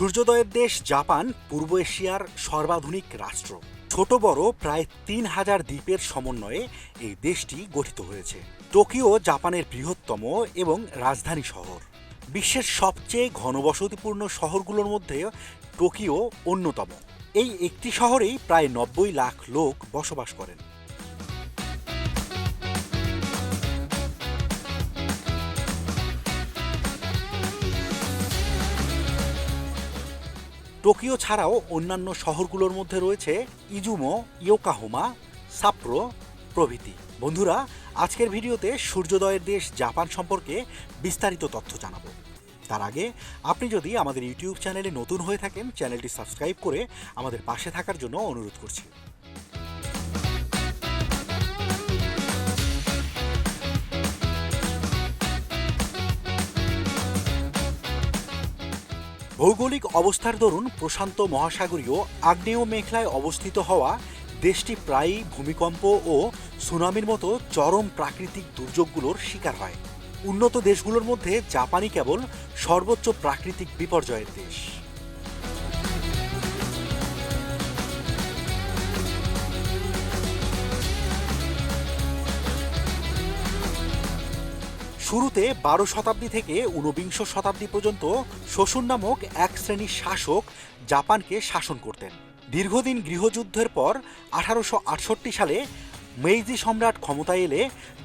সূর্যোদয়ের দেশ জাপান, পূর্ব এশিয়ার সর্বাধুনিক রাষ্ট্র। ছোট বড় প্রায় তিন হাজার দ্বীপের সমন্বয়ে এই দেশটি গঠিত হয়েছে। টোকিও জাপানের বৃহত্তম এবং রাজধানী শহর। বিশ্বের সবচেয়ে ঘনবসতিপূর্ণ শহরগুলোর মধ্যে টোকিও অন্যতম। এই একটি শহরেই প্রায় নব্বই লাখ লোক বসবাস করেন। টোকিও ছাড়াও অন্যান্য শহরগুলোর মধ্যে রয়েছে ইজুমো, ইয়োকাহোমা, সাপ্রো প্রভৃতি। বন্ধুরা, আজকের ভিডিওতে সূর্যোদয়ের দেশ জাপান সম্পর্কে বিস্তারিত তথ্য জানাব। তার আগে, আপনি যদি আমাদের ইউটিউব চ্যানেলে নতুন হয়ে থাকেন, চ্যানেলটি সাবস্ক্রাইব করে আমাদের পাশে থাকার জন্য অনুরোধ করছি। ভৌগোলিক অবস্থার দরুন প্রশান্ত মহাসাগরীয় আগ্নেয় মেঘলায় অবস্থিত হওয়া দেশটি প্রায়ই ভূমিকম্প ও সুনামির মতো চরম প্রাকৃতিক দুর্যোগগুলোর শিকার হয়। উন্নত দেশগুলোর মধ্যে জাপানই কেবল সর্বোচ্চ প্রাকৃতিক বিপর্যয়ের দেশ। শুরুতে বারো শতাব্দী থেকে ঊনবিংশ শতাব্দী পর্যন্ত শোষণ নামক এক শ্রেণির শাসক জাপানকে শাসন করতেন। দীর্ঘদিন গৃহযুদ্ধের পর আঠারোশো আটষট্টি সালে মেইজি সম্রাট ক্ষমতায় এলে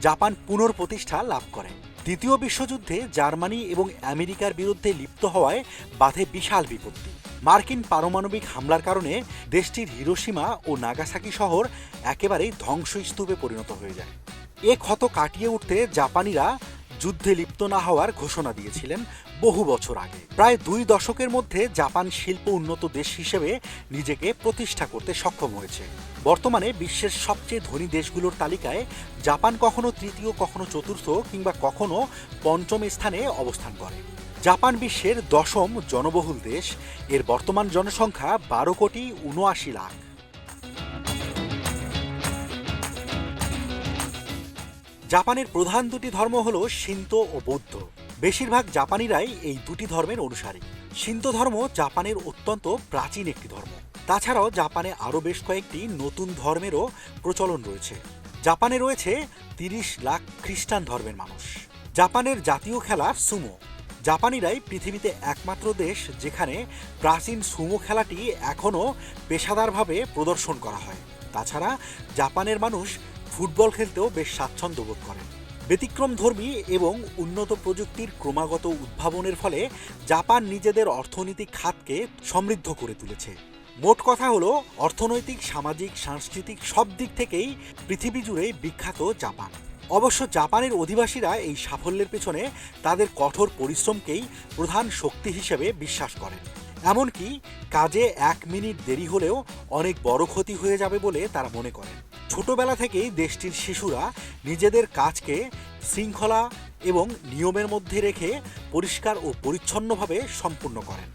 জাপান পুনর্প্রতিষ্ঠা লাভ করে। দ্বিতীয় বিশ্বযুদ্ধে জার্মানি এবং আমেরিকার বিরুদ্ধে লিপ্ত হওয়ায় বাধে বিশাল বিপত্তি। মার্কিন পারমাণবিক হামলার কারণে দেশটির হিরোসীমা ও নাগাসাকি শহর একেবারেই ধ্বংসস্তূপে পরিণত হয়ে যায়। এ ক্ষত কাটিয়ে উঠতে জাপানিরা যুদ্ধে লিপ্ত না হওয়ার ঘোষণা দিয়েছিলেন বহু বছর আগে। প্রায় দুই দশকের মধ্যে জাপান শিল্প উন্নত দেশ হিসেবে নিজেকে প্রতিষ্ঠা করতে সক্ষম হয়েছে। বর্তমানে বিশ্বের সবচেয়ে ধনী দেশগুলোর তালিকায় জাপান কখনো তৃতীয়, কখনো চতুর্থ কিংবা কখনো পঞ্চম স্থানে অবস্থান করে। জাপান বিশ্বের দশম জনবহুল দেশ। এর বর্তমান জনসংখ্যা বারো কোটি উনআশি লাখ। জাপানের প্রধান দুটি ধর্ম হল সিন্ত ও বৌদ্ধ। বেশিরভাগ জাপানিরাই এই দুটি ধর্মের অনুসারী। সিন্ত ধর্ম জাপানের অত্যন্ত প্রাচীন একটি ধর্ম। তাছাড়াও জাপানে আরও বেশ কয়েকটি নতুন ধর্মেরও প্রচলন রয়েছে। জাপানে রয়েছে তিরিশ লাখ খ্রিস্টান ধর্মের মানুষ। জাপানের জাতীয় খেলা সুমো। জাপানিরাই পৃথিবীতে একমাত্র দেশ যেখানে প্রাচীন সুমো খেলাটি এখনও পেশাদারভাবে প্রদর্শন করা হয়। তাছাড়া জাপানের মানুষ ফুটবল খেলতেও বেশ স্বাচ্ছন্দ্য বোধ করেন। ব্যতিক্রম ধর্মী এবং উন্নত প্রযুক্তির ক্রমাগত উদ্ভাবনের ফলে জাপান নিজেদের অর্থনৈতিক খাতকে সমৃদ্ধ করে তুলেছে। মোট কথা হলো, অর্থনৈতিক, সামাজিক, সাংস্কৃতিক সব দিক থেকেই পৃথিবী জুড়ে বিখ্যাত জাপান। অবশ্য জাপানের অধিবাসীরা এই সাফল্যের পেছনে তাদের কঠোর পরিশ্রমকেই প্রধান শক্তি হিসেবে বিশ্বাস করেন। এমনকি কাজে এক মিনিট দেরি হলেও অনেক বড় ক্ষতি হয়ে যাবে বলে তারা মনে করেন। ছোটবেলা থেকেই দেশটির শিশুরা নিজেদের কাজকে শৃঙ্খলা এবং নিয়মের মধ্যে রেখে পরিষ্কার ও পরিচ্ছন্নভাবে সম্পূর্ণ করেন।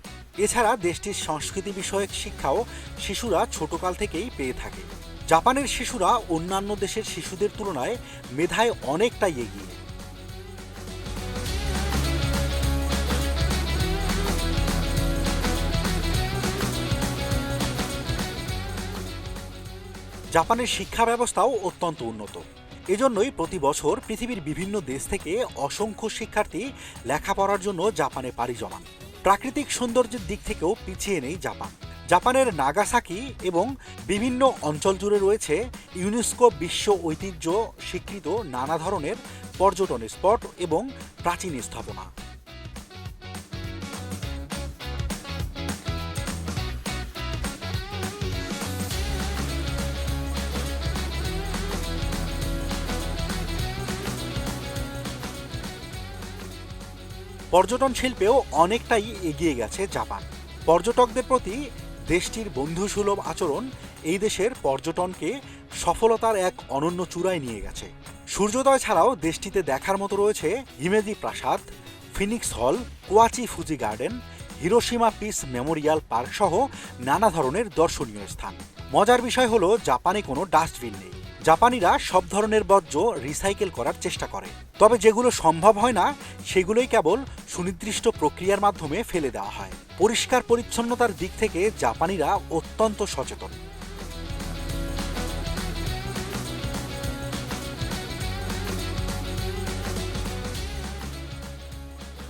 এছাড়া দেশটির সংস্কৃতি বিষয়ক শিক্ষাও শিশুরা ছোটকাল থেকেই পেয়ে থাকে। জাপানের শিশুরা অন্যান্য দেশের শিশুদের তুলনায় মেধায় অনেকটাই এগিয়ে। জাপানের শিক্ষা ব্যবস্থাও অত্যন্ত উন্নত। এজন্যই প্রতি বছর পৃথিবীর বিভিন্ন দেশ থেকে অসংখ্য শিক্ষার্থী লেখাপড়ার জন্য জাপানে পাড়ি জমান। প্রাকৃতিক সৌন্দর্যের দিক থেকেও পিছিয়ে নেই জাপান। জাপানের নাগাসাকি এবং বিভিন্ন অঞ্চল জুড়ে রয়েছে ইউনেস্কো বিশ্ব ঐতিহ্য স্বীকৃত নানা ধরনের পর্যটন স্পট এবং প্রাচীন স্থাপনা। পর্যটন শিল্পেও অনেকটাই এগিয়ে গেছে জাপান। পর্যটকদের প্রতি দেশটির বন্ধুসুলভ আচরণ এই দেশের পর্যটনকে সফলতার এক অনন্য চূড়ায় নিয়ে গেছে। সূর্যোদয় ছাড়াও দেশটিতে দেখার মতো রয়েছে হিমেজি প্রাসাদ, Phoenix hall, কোয়াচি Fuji garden Hiroshima peace memorial park সহ নানা ধরনের দর্শনীয় স্থান। মজার বিষয় হলো, জাপানে কোনো ডাস্টবিন নেই। জাপানিরা সব ধরনের বর্জ্য রিসাইকেল করার চেষ্টা করে। তবে যেগুলো সম্ভব হয় না, সেগুলোই কেবল সুনির্দিষ্ট প্রক্রিয়ার মাধ্যমে ফেলে দেওয়া হয়। পরিষ্কার পরিচ্ছন্নতার দিক থেকে জাপানিরা অত্যন্ত সচেতন।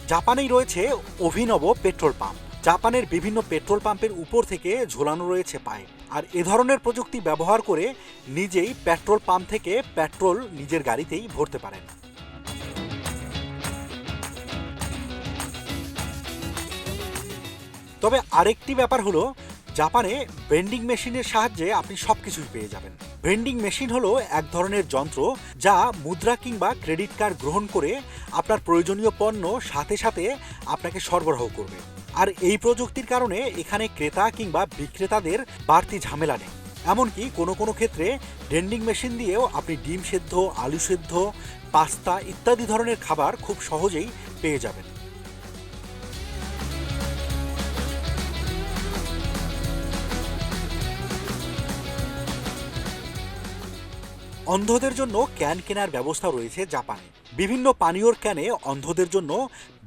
জাপানেই রয়েছে অভিনব পেট্রোল পাম্প। জাপানের বিভিন্ন পেট্রোল পাম্পের উপর থেকে ঝোলানো রয়েছে পাইপ। আর এ ধরনের প্রযুক্তি ব্যবহার করে নিজেই পেট্রোল পাম্প থেকে পেট্রোল নিজের গাড়িতেই ভরতে পারেন। তবে আরেকটি ব্যাপার হলো, জাপানে ভেন্ডিং মেশিনের সাহায্যে আপনি সব কিছুই পেয়ে যাবেন। ভেন্ডিং মেশিন হলো এক ধরনের যন্ত্র যা মুদ্রা কিংবা ক্রেডিট কার্ড গ্রহণ করে আপনার প্রয়োজনীয় পণ্য সাথে সাথে আপনাকে সরবরাহ করবে। আর এই প্রযুক্তির কারণে এখানে ক্রেতা কিংবা বিক্রেতাদের বাড়তি ঝামেলা নেই। এমনকি কোনো কোনো ক্ষেত্রে ডেন্ডিং মেশিন দিয়েও আপনি ডিম সেদ্ধ, আলু সেদ্ধ, পাস্তা ইত্যাদি ধরনের খাবার খুব সহজেই পেয়ে যাবেন। অন্ধদের জন্য ক্যান কেনার ব্যবস্থা রয়েছে জাপানে। বিভিন্ন পানীয়র ক্যানে অন্ধদের জন্য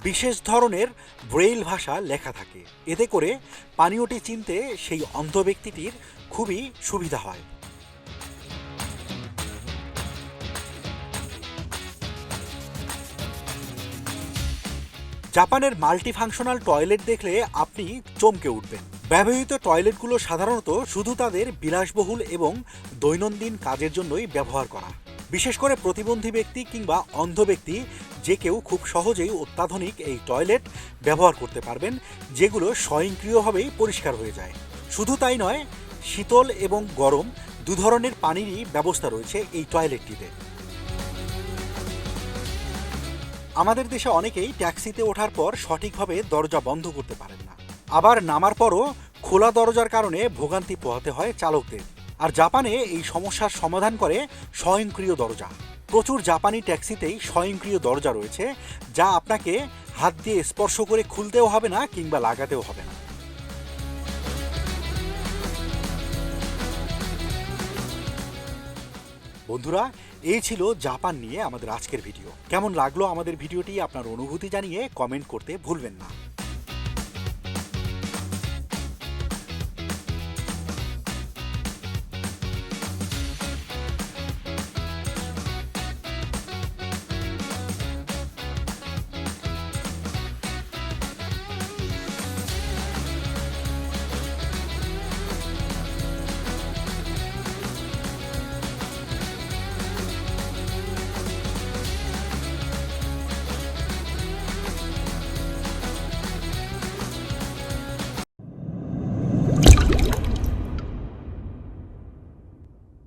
বিশেষ ধরনের ব্রেইল ভাষা লেখা থাকে। এতে করে পানীয়টি চিনতে সেই অন্ধ ব্যক্তিটির খুবই সুবিধা হয়। জাপানের মাল্টিফাংশনাল টয়লেট দেখলে আপনি চমকে উঠবেন। ব্যবহৃত টয়লেটগুলো সাধারণত শুধু তাদের বিলাসবহুল এবং দৈনন্দিন কাজের জন্যই ব্যবহার করা। বিশেষ করে প্রতিবন্ধী ব্যক্তি কিংবা অন্ধ ব্যক্তি যে কেউ খুব সহজেই অত্যাধুনিক এই টয়লেট ব্যবহার করতে পারবেন, যেগুলো স্বয়ংক্রিয়ভাবেই পরিষ্কার হয়ে যায়। শুধু তাই নয়, শীতল এবং গরম দু ধরনের পানিরই ব্যবস্থা রয়েছে এই টয়লেটটিতে। আমাদের দেশে অনেকেই ট্যাক্সিতে ওঠার পর সঠিকভাবে দরজা বন্ধ করতে পারেন। আবার নামার পরও খোলা দরজার কারণে ভোগান্তি পোহাতে হয় চালকদের। আর জাপানে এই সমস্যার সমাধান করে স্বয়ংক্রিয় দরজা। প্রচুর জাপানি ট্যাক্সিতেই স্বয়ংক্রিয় দরজা রয়েছে, যা আপনাকে হাত দিয়ে স্পর্শ করে খুলতেও হবে না কিংবা লাগাতেও হবে না। বন্ধুরা, এই ছিল জাপান নিয়ে আমাদের আজকের ভিডিও। কেমন লাগল আমাদের ভিডিওটি আপনার অনুভূতি জানিয়ে কমেন্ট করতে ভুলবেন না।